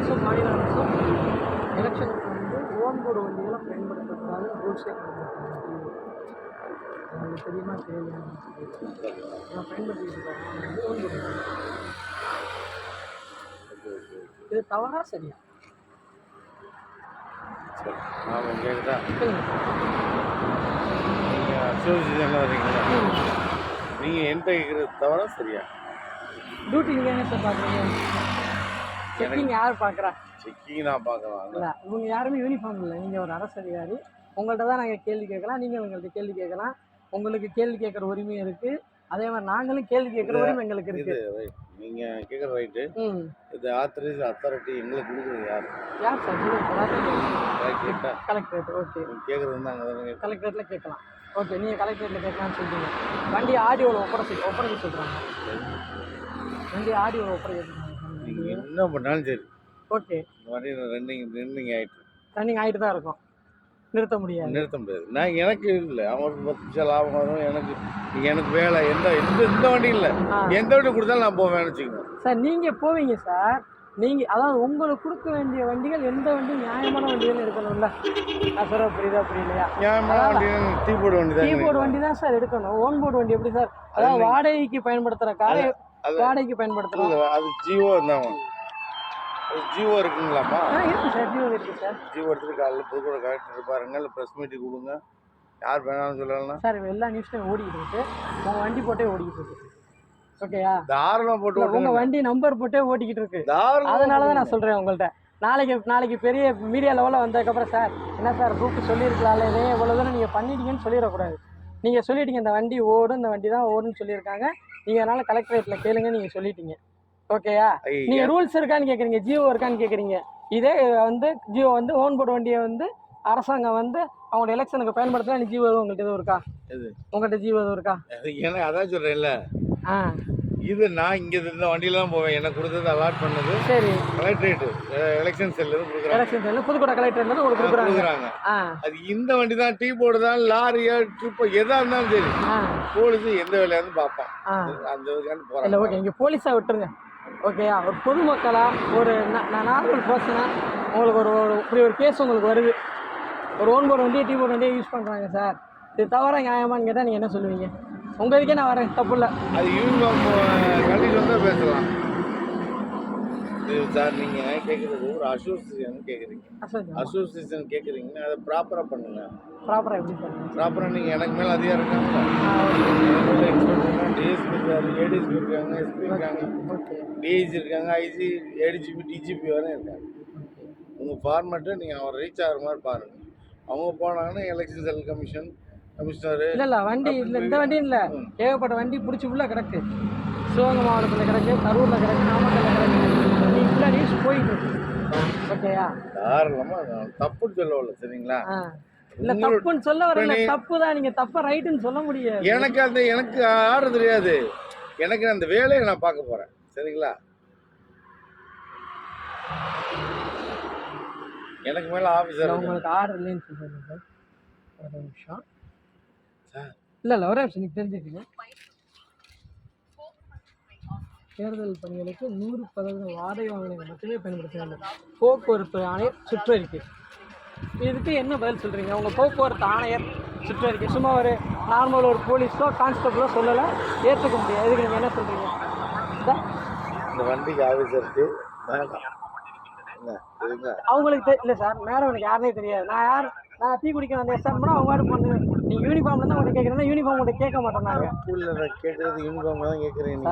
அரசும் மாநில அரசும் எலெக்ஷனுக்கு வந்து ஓன் போர்டு வண்டிகளை பயன்படுத்தக்கூடாது ரூல்ஸே உங்களுக்கு தெரியுமா தெரியும் நான் பயன்படுத்திட்டு இருக்கேன். ஓன் போர்டு இது தவறா சரியா? நான் உங்ககிட்ட நீங்கள் வரீங்களா நீங்கள் கேட்குறது தவறா சரியா? டியூட்டி நீங்கள் என்ன சார் பார்க்குறீங்க செக்கிங் யார் பார்க்குறா? செக்கிங் நான் பார்க்கலாம் இல்லை இவங்க யாருமே யூனிஃபார்ம் இல்லை. நீங்கள் ஒரு அரசு அதிகாரி. உங்கள்கிட்ட தான் நாங்கள் கேள்வி கேட்கலாம். நீங்கள் எங்கள்கிட்ட கேள்வி கேட்கலாம். உங்களுக்கு கேள்வி கேட்குற உரிமை இருக்குது அதே மாதிரி நாங்களும் கேள்வி கேட்குற உரிமை எங்களுக்கு இருக்குது நீங்கள் கேட்குற ரைட்டு இது ஆத்தரைஸ் அத்தாரிட்டி எங்களுக்கு கொடுக்குறது யார்? யார் சார்? கலெக்டரேட் ஓகே நீங்கள் கேட்குறது? தானே கலெக்டரேட்டில் கேட்கலாம். ஓகே நீங்கள் கலெக்டரேட்டில் கேட்கலாம்னு சொல்றீங்க. வண்டி ஆடியோவில் ஒப்படைச்சு ஒப்படைக்க சொல்கிறாங்க வண்டி ஆடியோவில் ஒப்படைக்க நீங்கள் என்ன பண்ணாலும் சரி. ஓகே. இந்த மாதிரி ரன்னிங் ரன்னிங் ஆகிட்டு ரன்னிங் ஆகிட்டு தான் இருக்கும். நிறுத்த முடியாது. நிறுத்த முடியாது. நான் எனக்கு இல்லை. அவங்களுக்கு பத்து நிமிஷம் லாபம் வரும். எனக்கு எனக்கு வேலை. எந்த எந்த இந்த வண்டி இல்லை. எந்த வண்டி கொடுத்தாலும் நான் போவேன் வச்சுக்கோங்க. சார் நீங்கள் போவீங்க சார். நீங்கள் அதாவது உங்களுக்கு கொடுக்க வேண்டிய வண்டிகள் எந்த வண்டி நியாயமான வண்டிகள் எடுக்கணும்ல நான் சொல்ல புரியுதா புரியலையா? நியாயமான வண்டி டீ போர்டு வண்டி தான் கீபோர்டு வண்டி தான் சார் எடுக்கணும். ஓன் போர்டு வண்டி எப்படி சார்? அதாவது வாடகைக்கு பயன்படுத்துகிற காரை வாடகைக்கு பயன்படுத்துகிறோம் அது- ஜியோ தான் ஜியோ இருக்குங்களாம்மா? இருக்கு சார் ஜியோ இருக்கு சார். ஜியோ எடுத்துட்டு காலையில் புதுக்கோட கலெக்டர் பாருங்க இல்லை ப்ரெஸ் மீட்டிங் கொடுங்க. யார் வேணாலும் சொல்லலாம் சார் எல்லா நியூஸ்லையும் ஓடிக்கிட்டு இருக்கு. உங்கள் வண்டி போட்டே ஓடிக்கிட்டு இருக்கு. ஓகேயா தாராளம் போட்டு உங்க. வண்டி நம்பர் போட்டே ஓட்டிக்கிட்டு இருக்கு. அதனால தான் நான் சொல்றேன் உங்கள்கிட்ட நாளைக்கு நாளைக்கு பெரிய மீடியா லெவலில் வந்ததுக்கப்புறம் சார் என்ன சார் கூப்பிட்டு சொல்லியிருக்கலாம்ல இதே இவ்வளோ தூரம் நீங்கள் பண்ணிட்டீங்கன்னு சொல்லிடக்கூடாது. நீங்கள் சொல்லிட்டீங்க இந்த வண்டி ஓடும் இந்த வண்டி தான் ஓடுன்னு சொல்லியிருக்காங்க. நீங்கள் அதனால கலெக்டரேட்டில் கேளுங்க நீங்கள் சொல்லிட்டீங்க. ஓகேயா? ஐயா, நீங்கள் ரூல்ஸ் இருக்கான்னு கேட்குறீங்க ஜியோ இருக்கான்னு கேட்குறீங்க இதே வந்து ஜியோ வந்து ஓன் போர்டு வண்டியை வந்து அரசாங்கம் வந்து அவங்களோட எலெக்ஷனுக்கு பயன்படுத்தினா ஜியோ உங்கள்கிட்ட எதுவும் இருக்கா? உங்கள்கிட்ட ஜியோ எதுவும் இருக்கா? அதான் சொல்கிறேன்ல ஆ. இது நான் இங்கே இந்த வண்டியில தான் போவேன். எனக்கு கொடுத்தது அலாட் பண்ணது சரி. கலெக்டரேட்டு எலெக்ஷன் செல்லில் கொடுக்குறாங்க. எலெக்ஷன் டைம்ல புதுக்கோட்டை கலெக்டர்லேருந்து உங்களுக்கு கொடுக்குறாங்க. அது இந்த வண்டி தான் டீ போர்டு தான் லாரி ட்ரிப்பு எதாக இருந்தாலும் சரி. போலீஸ் எந்த வேலையாருந்து பார்ப்பான். ஆ. அந்த இதுக்காண்டு இல்லை போகிறாங்க ஓகே இங்கே போலீஸாக விட்டுருங்க. ஓகேயா ஒரு பொதுமக்களா ஒரு நான் நார்மல் பர்சனா உங்களுக்கு ஒரு ஒரு இப்படி ஒரு கேஸ் உங்களுக்கு வருது. ஒரு ஓன் போர்டு வண்டியை டீ போர்டு வண்டியை யூஸ் பண்ணுறாங்க சார் இது தவிர நியாயமான்னு கேட்டால் நீங்கள் என்ன சொல்லுவீங்க? உங்கள் இதுக்கே நான் வரேன் தப்பு இல்லை. அது யூனிஃபார்ம் கல்விக்கு வந்தால் பேசலாம். சார் நீங்கள் கேட்குறது ஒரு அசோசியேஷன் கேட்குறீங்க அசோசியேஷன் கேட்குறீங்கன்னா அதை ப்ராப்பராக பண்ணுங்க. ப்ராப்பராக எப்படி சார் ப்ராப்பராக நீங்கள் எனக்கு மேலே அதிகாரம் இருக்காங்க. ஆ டிஎஸ்பி இருக்காங்க ஏடிஎஸ்பி இருக்காங்க எஸ்பி இருக்காங்க. டிஐஜி இருக்காங்க ஐஜி ஏடிஜிபி டிஜிபி வரை இருக்காங்க. உங்கள் ஃபார்மேட்டை நீங்கள் அவர் ரீச் ஆகிற மாதிரி பாருங்கள் அவங்க போனாங்கன்னா எலெக்ஷன் செல் கமிஷன் இல்லை இல்லை வண்டி இல்லை இந்த வண்டியும் இல்லை. ஏகப்பட்ட வண்டி பிடிச்சி உள்ள கிடக்கு. சிவகங்கை மாவட்டத்தில் கிடக்கு கரூரில் கிடக்கு நாமக்கல்ல கிடக்கு. நீ ஃபுல்லாக நியூஸ் போயிட்டு ஓகேயா? தாராளமாக நான் தப்புன்னு சொல்ல வரல சரிங்களா? இல்லை தப்புன்னு சொல்ல வரல தப்பு தான் நீங்கள் தப்பை ரைட்டுன்னு சொல்ல முடியாது. எனக்கு அந்த எனக்கு ஆட தெரியாது. எனக்கு அந்த வேலையை நான் பார்க்க போகிறேன் சரிங்களா? எனக்கு மேலே ஆஃபீஸர் உங்களுக்கு ஆர்டர் இல்லைன்னு சொல்கிறேன் சார் ஒரு நிமிஷம். சார். இல்லை இல்லை ஒரே நிமிஷம் நீங்கள் தெரிஞ்சுக்கங்க. தேர்தல் பணிகளுக்கு நூறு சதவீதம் வாடகை வாகனங்கள் மட்டுமே பயன்படுத்த வேண்டும். போக்குவரத்து ஆணையர் சுற்றறிக்கை. இதுக்கு என்ன பதில் சொல்கிறீங்க உங்கள் போக்குவரத்து ஆணையர் சுற்றறிக்கை. சும்மா ஒரு நார்மல் ஒரு போலீஸோ கான்ஸ்டபிளோ சொல்லலை. ஏற்றுக்க முடியாது. இதுக்கு நீங்கள் என்ன சொல்கிறீங்க இந்த? வண்டிக்கு ஆஃபீஸருக்கு அவங்களுக்கு இல்லை சார் மேடம் எனக்கு யாருனே தெரியாது. நான் யார்? நான் டீ குடிக்க வந்த எஸ்ஆர் பண்ணால் அவங்க பண்ணு. நீங்கள் யூனிஃபார்ம்ல தான் உங்கள்கிட்ட கேட்குறேன் யூனிஃபார்ம் உங்கள்கிட்ட கேட்க மாட்டோம் நாங்கள் ஸ்கூலில் கேட்குறது யூனிஃபார்ம் தான் கேட்குறேன்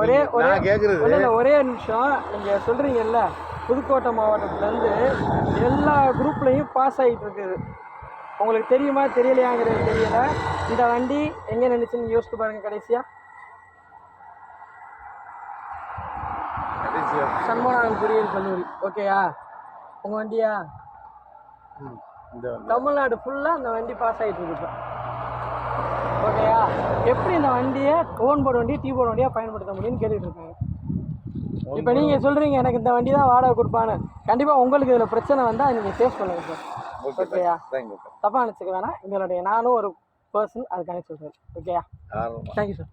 ஒரே ஒரே கேட்குறது ஒரே நிமிஷம். நீங்கள் சொல்கிறீங்கல்ல புதுக்கோட்டை மாவட்டத்துலேருந்து எல்லா குரூப்லேயும் பாஸ் ஆகிட்டு இருக்குது. உங்களுக்கு தெரியுமா தெரியலையாங்கிறது தெரியல. இந்த வண்டி எங்கே நின்றுச்சுன்னு யோசிச்சு பாருங்க கடைசியாக சண்முகநாதன் பொறியியல் கல்லூரி. ஓகேயா உங்கள் வண்டியா? ம், தமிழ்நாடு ஃபுல்லாக அந்த வண்டி பாஸ் ஆகிட்டு இருக்கு ஓகேயா எப்படி இந்த வண்டியை ஓன் போர்டு வண்டியை டீ போர்டு வண்டியாக பயன்படுத்த முடியும்னு கேட்டுட்டு இருக்காங்க. இப்போ நீங்கள் சொல்கிறீங்க எனக்கு இந்த வண்டி தான் வாடகை கொடுப்பான்னு. கண்டிப்பாக உங்களுக்கு இதில் பிரச்சனை வந்தால் நீங்கள் ஃபேஸ் பண்ணுங்க சார் ஓகே ஓகேயா தப்பாக நினச்சிக்க வேணாம். எங்களுடைய நானும் ஒரு பர்சன் அதுக்கான சொல்கிறேன் ஓகேயா தேங்க்யூ சார்